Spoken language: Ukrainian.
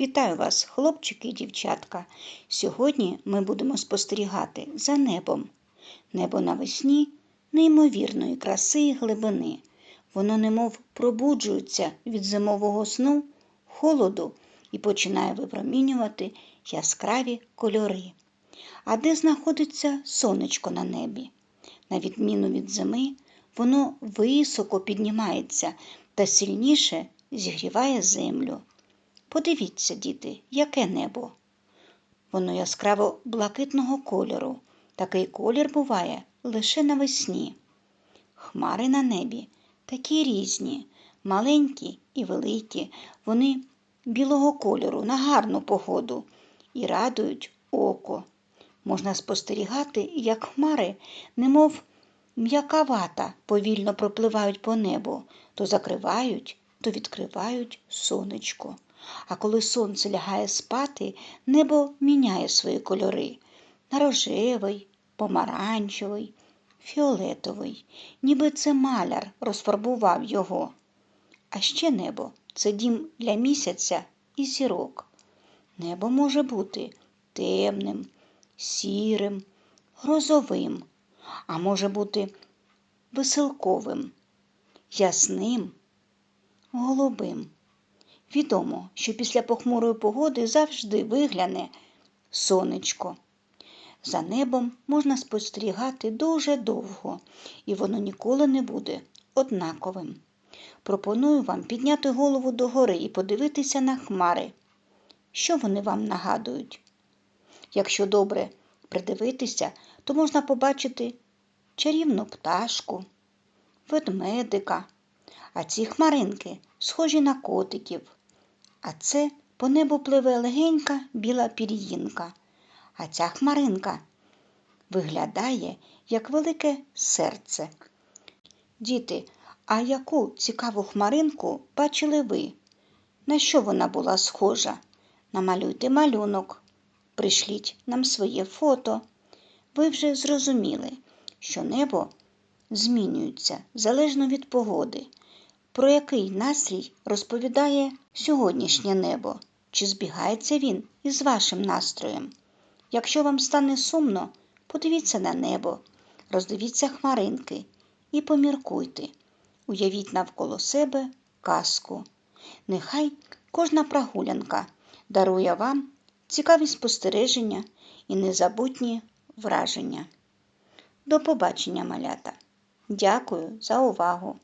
Вітаю вас, хлопчики і дівчатка. Сьогодні ми будемо спостерігати за небом. Небо навесні неймовірної краси і глибини. Воно немов пробуджується від зимового сну, холоду і починає випромінювати яскраві кольори. А де знаходиться сонечко на небі? На відміну від зими, воно високо піднімається та сильніше зігріває землю. Подивіться, діти, яке небо. Воно яскраво блакитного кольору. Такий колір буває лише навесні. Хмари на небі такі різні, маленькі і великі. Вони білого кольору на гарну погоду і радують око. Можна спостерігати, як хмари, немов м'яка вата, повільно пропливають по небу, то закривають, то відкривають сонечко. А коли сонце лягає спати, небо міняє свої кольори на рожевий, помаранчевий, фіолетовий, ніби це маляр розфарбував його. А ще небо це дім для місяця і зірок. Небо може бути темним, сірим, грозовим, а може бути веселковим, ясним, голубим. Відомо, що після похмурої погоди завжди вигляне сонечко. За небом можна спостерігати дуже довго, і воно ніколи не буде однаковим. Пропоную вам підняти голову догори і подивитися на хмари. Що вони вам нагадують? Якщо добре придивитися, то можна побачити чарівну пташку, ведмедика, а ці хмаринки схожі на котиків. А це по небу пливе легенька біла пір'їнка, а ця хмаринка виглядає як велике серце. Діти, а яку цікаву хмаринку бачили ви? На що вона була схожа? Намалюйте малюнок, пришліть нам своє фото. Ви вже зрозуміли, що небо змінюється залежно від погоди. Про який настрій розповідає сьогоднішнє небо? Чи збігається він із вашим настроєм? Якщо вам стане сумно, подивіться на небо, роздивіться хмаринки і поміркуйте. Уявіть навколо себе казку. Нехай кожна прогулянка дарує вам цікаві спостереження і незабутні враження. До побачення, малята! Дякую за увагу!